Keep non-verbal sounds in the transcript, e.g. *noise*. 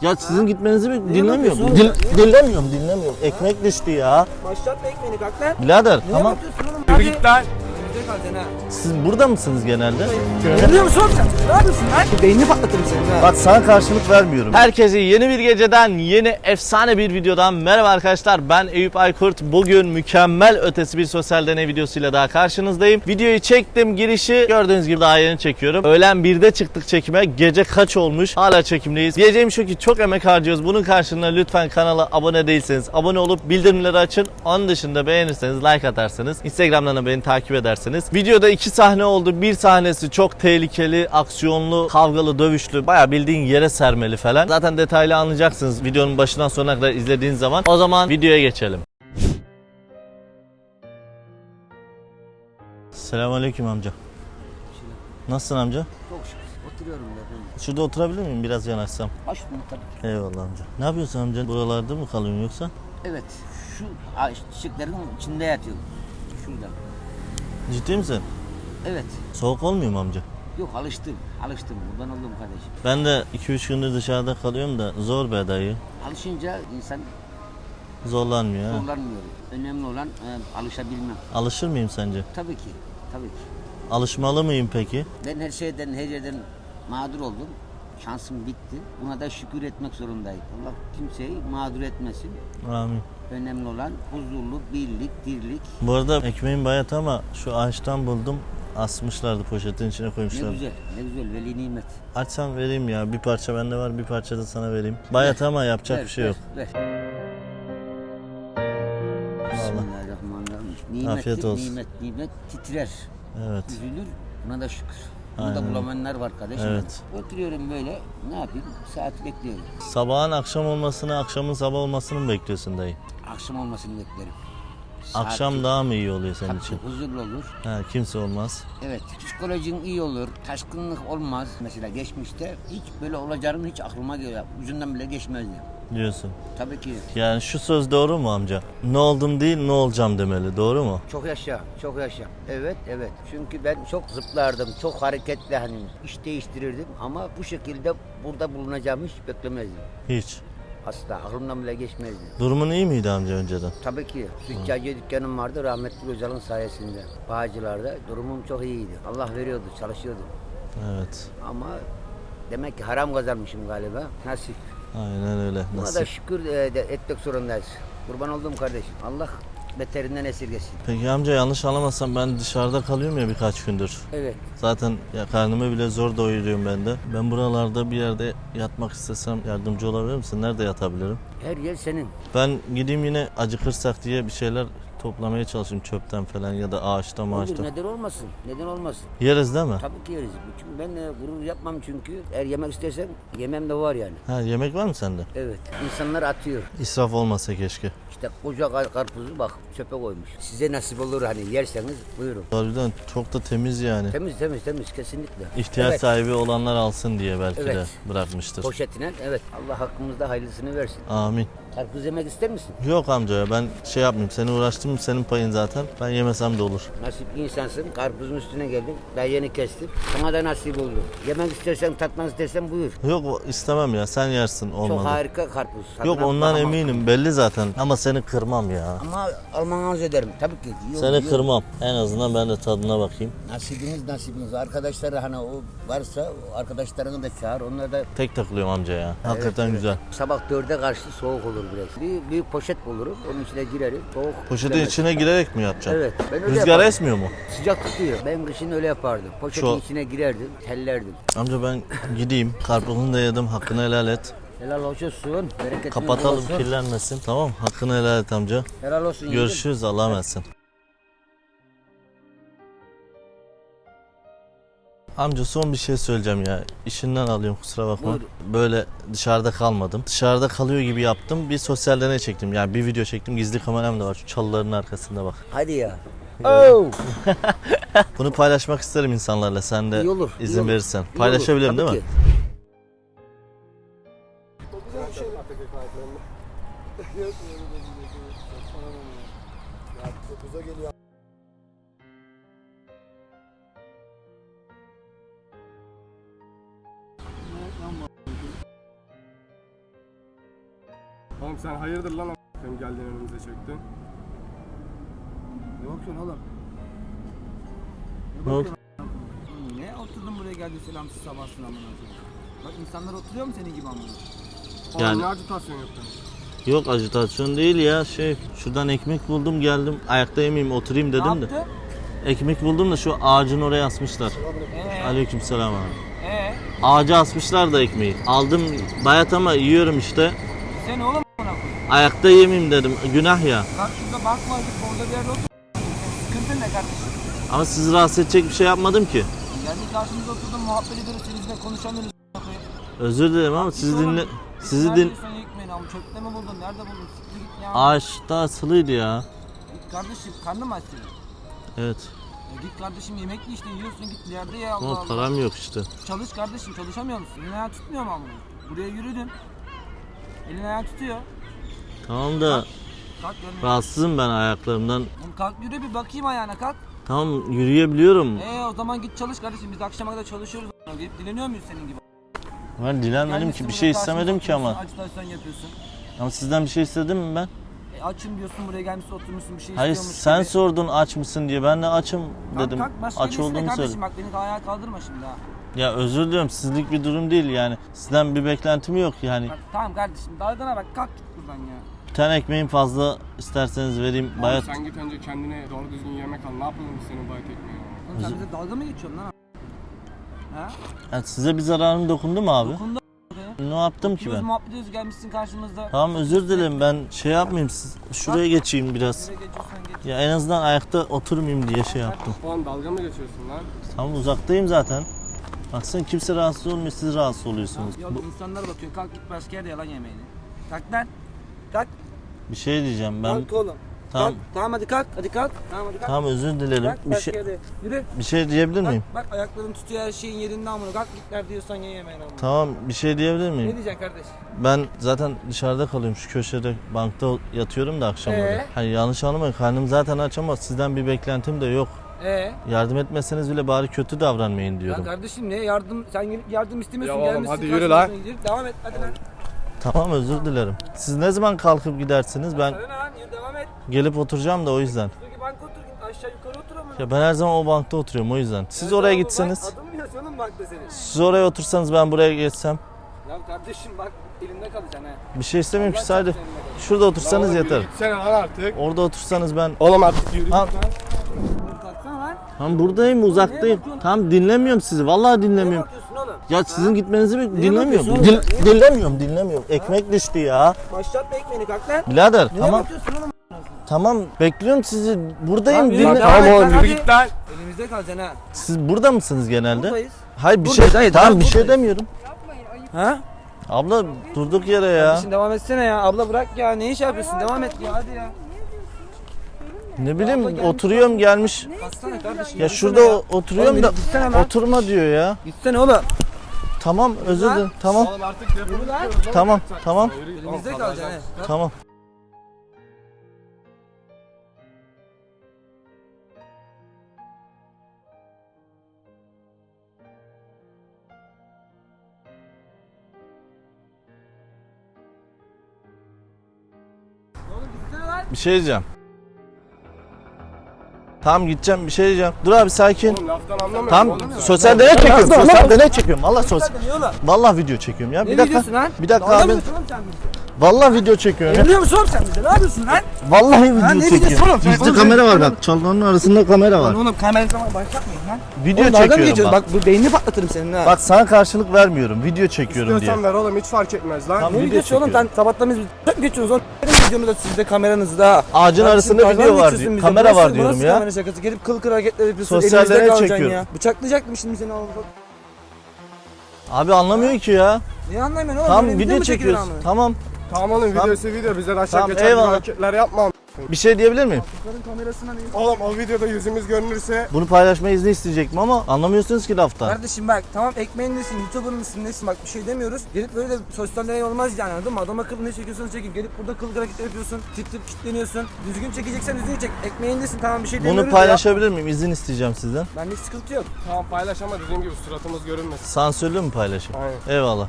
Ya sizin gitmenizi mi dinlemiyorum. Dil, dinlemiyorum, dinlemiyorum. Ekmek düştü ya. Başlatma ekmeğini kalk lan. Birader tamam. oğlum? Yürü Hadi. git lan. Önümüzde kalacaksın ha. Siz burada mısınız genelde? Görüyor musun oğlum sen? Ne yapıyorsun lan? Beynini patlatırım senin ha. Bak sana karşılık vermiyorum. Herkese yeni bir geceden, yeni efsane bir videodan merhaba arkadaşlar. Ben Eyüp Aykurt. Bugün mükemmel ötesi bir sosyal deney videosuyla daha karşınızdayım. Videoyu çektim, girişi gördüğünüz gibi daha yeni çekiyorum. Öğlen 1'de çıktık çekime. Gece kaç olmuş? Hala çekimdeyiz. Diyeceğim şu ki çok emek harcıyoruz. Bunun karşılığında lütfen kanala abone değilseniz abone olup bildirimleri açın. Onun dışında beğenirseniz like atarsanız, Instagram'dan da beni takip ederseniz. Videoda iki sahne oldu. Bir sahnesi çok tehlikeli, aksiyonlu, kavgalı, dövüşlü. Baya bildiğin yere sermeli falan. Zaten detaylı anlayacaksınız videonun başından sonuna kadar izlediğiniz zaman. O zaman videoya geçelim. Selamünaleyküm amca. Nasılsın amca? Çok şükür. Oturuyorum da. Şurada oturabilir miyim? Biraz yanaşsam. Mı tabii. Eyvallah amca. Ne yapıyorsun amca? Buralarda mı kalıyorsun yoksa? Evet. Şu a- çiçeklerin içinde yatıyorum. Şurada. Ciddi misin? Evet. Soğuk olmuyor mu amca? Yok alıştım. Alıştım. Buradan oldum kardeşim. Ben de 2-3 gündür dışarıda kalıyorum da zor be dayı. Alışınca insan Zorlanmıyor ha. zorlanmıyor. Önemli olan e, alışabilmem. Alışır mıyım sence? Tabii ki. Tabii ki. Alışmalı mıyım peki? Ben her şeyden, her yerden mağdur oldum. Şansım bitti. Buna da şükür etmek zorundayım. Allah kimseyi mağdur etmesin. Amin. Önemli olan huzurlu, birlik, dirlik. Bu arada ekmeğin bayat ama şu ağaçtan buldum. Asmışlardı poşetin içine Ne koymuşlar. güzel, ne güzel. Veli nimet. Açsam vereyim ya. Bir parça bende var bir parça da sana vereyim. Bayat ama yapacak Ver, bir şey ver, yok. ver. Bismillahirrahmanirrahim. Nimet, Afiyet olsun. Nimet, nimet titrer, Evet. üzülür. Buna da şükür. Bunu da bulamayanlar var kardeşim. Evet. Oturuyorum böyle, ne yapayım? Saat bekliyorum. Sabahın akşam olmasını, akşamın sabah olmasını mı bekliyorsun dayı? Akşam olmasını beklerim. Saat Akşam daha mı iyi oluyor senin için? huzurlu olur. Ha, kimse olmaz. Evet, psikolojin iyi olur, taşkınlık olmaz. Mesela geçmişte hiç böyle olacağını hiç aklıma geliyor. Ucundan bile geçmezdi. Diyorsun. Tabii ki. Yani şu söz doğru mu amca? Ne oldum değil ne olacağım demeli. Doğru mu? Çok yaşa, çok yaşa. Evet, evet. Çünkü ben çok zıplardım, çok hareketli hani iş değiştirirdim ama bu şekilde burada bulunacağımı hiç beklemezdim. Hiç. Asla aklımdan bile geçmezdi. Durumun iyi miydi amca önceden? Tabii ki züccaciye dükkanım vardı rahmetli Özal'ın sayesinde. Bağcılarda durumum çok iyiydi. Allah veriyordu, çalışıyordum. Evet. Ama demek ki haram kazanmışım galiba. Nasip. Aynen öyle. Buna da Nasip. şükür e, de etmek zorundayız. Kurban olduğum kardeşim. Allah beterinden esirgesin. Peki amca yanlış anlamazsam ben dışarıda kalıyorum ya birkaç gündür. Evet. Zaten ya karnımı bile zor doyuruyorum ben de. Ben buralarda bir yerde yatmak istesem yardımcı olabilir misin? Nerede yatabilirim? Her yer senin. Ben gideyim yine acıkırsak diye bir şeyler toplamaya çalışayım çöpten falan ya da ağaçta Olur, maaçta. neden olmasın? Neden olmasın? Yeriz değil mi? Tabii ki yeriz. Çünkü ben e, gurur yapmam çünkü. Eğer yemek istersem yemem de var yani. Ha yemek var mı sende? Evet. İnsanlar atıyor. İsraf olmasa keşke. İşte koca kar- karpuzu bak çöpe koymuş. Size nasip olur hani yerseniz buyurun. Harbiden çok da temiz yani. Temiz temiz temiz kesinlikle. İhtiyaç evet. sahibi olanlar alsın diye belki de Evet. bırakmıştır. Poşetine evet. Allah hakkımızda hayırlısını versin. Amin. Karpuz yemek ister misin? Yok amca ya ben şey yapmayayım seni uğraştım senin payın zaten. Ben yemesem de olur. Nasipli insansın. Karpuzun üstüne geldin. Ben yeni kestim. Sana da nasip oldu. Yemek istersen tatmak istersen buyur. Yok istemem ya sen yersin olmadı. Çok harika karpuz. Yok Tadına ondan bakamam. eminim belli zaten ama seni kırmam ya. Ama almanı arz ederim. Tabii ki. Yok, Seni yok. kırmam. En azından ben de tadına bakayım. Nasibiniz nasibiniz. Arkadaşları hani o varsa arkadaşlarını da çağır. Onlar da Tek takılıyorum amca ya. Hakikaten güzel. sabah dörde karşı soğuk olur biraz. Bir büyük poşet bulurum. Onun içine girerim. Soğuk. Poşetin bilemez. içine girerek mi yapacaksın? Evet, ben öyle Rüzgar yaparım. esmiyor mu? Sıcak tutuyor. Ben kışın öyle yapardım. Poşetin Şu- içine girerdim. Tellerdim. Amca ben gideyim. Karpuzunu da yedim. Hakkını helal et. Helal olsun. Bereketli Kapatalım olsun. kirlenmesin. Tamam Hakkını helal et amca. Helal olsun. yiğidim. Görüşürüz Allah'a emanetsin. Amca son bir şey söyleyeceğim ya. İşinden alıyorum kusura bakma. Buyur. Böyle dışarıda kalmadım. Dışarıda kalıyor gibi yaptım. Bir sosyal deney çektim. Yani bir video çektim. Gizli kameram da var. Şu çalıların arkasında bak. Hadi ya. Oh. *laughs* Bunu paylaşmak isterim insanlarla. Sen de İyi olur, iyi izin olur. verirsen. İyi Paylaşabilirim olur, değil mi? tabii ki. Oğlum sen hayırdır lan a**ayım geldin önümüze çöktün. Ne bakıyorsun oğlum? Ne? Oğlum Ne oturdun buraya geldin selamsız sabahsın amına koyayım. Bak insanlar oturuyor mu senin gibi amına? Oğlum Yani- ne acitasyon yaptın? Yok ajitasyon değil ya şey şuradan ekmek buldum geldim ayakta yemeyeyim oturayım dedim de. yaptı? Ekmek buldum da şu ağacın oraya asmışlar. Eee? Aleykümselam abi. Eee? Ağaca asmışlar da ekmeği. Aldım bayat ama yiyorum işte. Sen oğlum. Ayakta yemeyeyim dedim. Günah ya. Kalk şurada bakma git orada bir yerde otur. Sıkıntın ne kardeşim? Ama sizi rahatsız edecek bir şey yapmadım ki. Geldin karşımıza oturdun muhabbet ediyoruz seninle konuşamıyoruz. Özür dilerim ama sizi dinle sizi din ye ekmeğini ama çöpte mi buldun? Nerede buldun? Siktir git ya. ağaçta asılıydı ya. Git kardeşim karnın mı aç senin? Evet. Ya git kardeşim yemek ye işte yiyorsun git ileride ya Allah Ama Allah. param yok işte. Çalış kardeşim çalışamıyor musun? Elin ayağın tutmuyor mu amına? Buraya yürüdün. Elin ayağın tutuyor. Tamam da Kalk görmüyor. rahatsızım ben ayaklarımdan. Oğlum kalk yürü bir bakayım ayağına kalk. Tamam yürüyebiliyorum. Ee o zaman git çalış kardeşim biz akşama kadar çalışıyoruz. koyayım. Dileniyor muyuz senin gibi? Ben dilenmedim ki bir şey istemedim ki ama. Acitasyon yapıyorsun. Ama sizden bir şey istedim mi ben? E, açım diyorsun buraya gelmişsin oturmuşsun bir şey Hayır istiyormuş sen gibi. sordun aç mısın diye. Ben de açım Kalk, dedim. kalk, başka Aç olduğumu kardeşim söyledim. bak beni ayağa kaldırma şimdi ha. Ya özür diliyorum sizlik bir durum değil yani. Sizden bir beklentim yok yani. Bak, tamam kardeşim dalgana bak kalk git buradan ya. Tane ekmeğin fazla isterseniz vereyim. Oğlum Bayat sen git önce kendine doğru düzgün yemek al. Ne yapalım biz senin bayat ekmeğini? Oğlum sen bize dalga mı geçiyorsun lan? Ha? Yani size bir zararım dokundu mu abi? Dokundu Ne yaptım ki ben? muhabbet ediyoruz gelmişsin karşımızda. Tamam özür dilerim ben şey yapmayayım siz şuraya geçeyim biraz. Geç. Ya en azından ayakta oturmayayım diye şey yaptım. Oğlum dalga mı geçiyorsun lan? Tamam uzaktayım zaten. Baksana kimse rahatsız olmuyor siz rahatsız oluyorsunuz. Yok Bu- insanlar bakıyor kalk git başka yerde yalan yemeğini. Kalk lan. Kalk. Bir şey diyeceğim ben. Kalk oğlum. Tamam. Kalk. Tamam hadi kalk. Hadi kalk. Tamam hadi kalk. Tamam özür dilerim. Kalk Bir şey. Yürü. bir şey diyebilir Bak, miyim? bak ayakların tutuyor her şeyin yerinde amına. Kalk git nerede diyorsan ye yemeğini amına. Tamam bir şey diyebilir Ne miyim? diyeceksin kardeş? Ben zaten dışarıda kalıyorum şu köşede bankta yatıyorum da akşamları. Ee? Hani yanlış anlamayın karnım zaten aç ama sizden bir beklentim de yok. Ee? Yardım etmeseniz bile bari kötü davranmayın Ya diyorum. kardeşim ne yardım sen gelip yardım istemiyorsun Ya oğlum, gelmişsin hadi yürü lan. Devam et hadi lan. Tamam özür dilerim. Siz ne zaman kalkıp gidersiniz? Ben Sana ne lan yürü devam et. gelip oturacağım da o yüzden. Şuradaki banka otur git aşağı yukarı otur amına. Ya ben her zaman o bankta oturuyorum o yüzden. Siz Ya oraya gitseniz, Bak, adım mı yazıyor oğlum bankta senin? siz oraya otursanız ben buraya geçsem. Ya kardeşim bak elimde kalacaksın ha. Bir şey istemiyorum ki Allah sadece çarpsın şurada otursanız yeter. Gitsene lan artık. Orada otursanız ben Oğlum artık yürü. Oğlum kalksana lan. Tam buradayım uzaktayım. bakıyorsun? Tam dinlemiyorum sizi. Vallahi dinlemiyorum. bakıyorsun? Ya sizin gitmenizi bir dinlemiyorum. bakıyorsun oğlum? dinlemiyorum, dinlemiyorum. Ekmek düştü ya. Başlatma ekmeğini kalk lan. Birader Neye tamam oğlum? tamam bekliyorum sizi. Buradayım. Tamam, yürü. dinle- Tamam, oğlum yürü git lan. Elimizde kalacaksın ha. Siz burada mısınız genelde? Buradayız. Hayır bir Buradayız, şey hayır, tamam bir şey demiyorum. Ha? Abla durduk yere ya. Şimdi devam etsene ya. Abla bırak ya. Ne iş yapıyorsun? Devam et ya. Hadi ya. Ne bileyim gelmiş oturuyorum gelmiş. Kalksana kardeşim. Ya gitsene şurada ya. o- oturuyorum Oğlum, da gitsene lan. oturma diyor ya. Gitsene oğlum. Tamam özür dilerim. Tamam. Oğlum artık defol lan. Tamam, tamam. Elimizde kalacaksın kalacak. he. Tamam. Oğlum gitsene lan. Bir şey diyeceğim. Tamam gideceğim bir şey diyeceğim. Dur abi sakin. Oğlum laftan anlamıyorum. Tamam oğlum ya. sosyal deney çekiyorum. Sosyal deney çekiyorum. Valla sosyal. Vallahi video çekiyorum ya. Ne Bir dakika. videosun lan? Bir dakika Dalga abi. oğlum sen bize? Vallahi video çekiyorum ya. Evleniyor musun oğlum sen bize? Ne yapıyorsun lan? Vallahi ne video videosu çekiyorum. oğlum? Gizli oğlum kamera sen- var bak. Çalıların arasında kamera var. Lan oğlum kamerayı tamam başlatmayın lan. Video Oğlum dalga mı çekiyorum geçiyorsun? bak. Bak bu beynini patlatırım senin ha. Bak sana karşılık vermiyorum. Video çekiyorum diye. İstiyorsan ver oğlum hiç fark etmez lan. Tamam. ne video videosu oğlum? çekiyorum. Sen sabahtan biz hep geçiyorsunuz oğlum. Benim videomda sizde kameranızda ha. Ağacın Lan arasında dalga video mı var geçiyorsun diyor. bize? Kamera Bu var bu diyorum nasıl ya. kamera şakası? Gelip kıl kır hareketler yapıyorsun. Sosyal elinizde deney kalacaksın çekiyorum. ya. Bıçaklayacaktım şimdi seni oğlum. Abi anlamıyor ki ya. Niye anlamıyorsun oğlum? Tamam Böyle video çekilir çekiyoruz. amına? Tamam. Tamam oğlum Tamam. videosu video bizden aşağı Tamam, geçen gibi eyvallah. hareketler yapma. Bir şey diyebilir miyim? Kızların kamerasına ne? Oğlum o videoda yüzümüz görünürse Bunu paylaşma izni isteyecektim ama anlamıyorsunuz ki laftan. Kardeşim bak tamam ekmeğindesin, youtuber mısın nesin bak bir şey demiyoruz. Gelip böyle de sosyal deney olmaz yani anladın mı? Adam akıllı ne çekiyorsan çekin. Gelip burada kıl hareket yapıyorsun. Tip tip kilitleniyorsun. Düzgün çekeceksen düzgün çek. Ekmeğindesin tamam bir şey demiyoruz Bunu ya. paylaşabilir miyim? İzin isteyeceğim sizden. Bende sıkıntı yok. tamam paylaş ama dediğim gibi suratımız görünmesin. Sansürlü mü paylaşayım? Aynen. Eyvallah.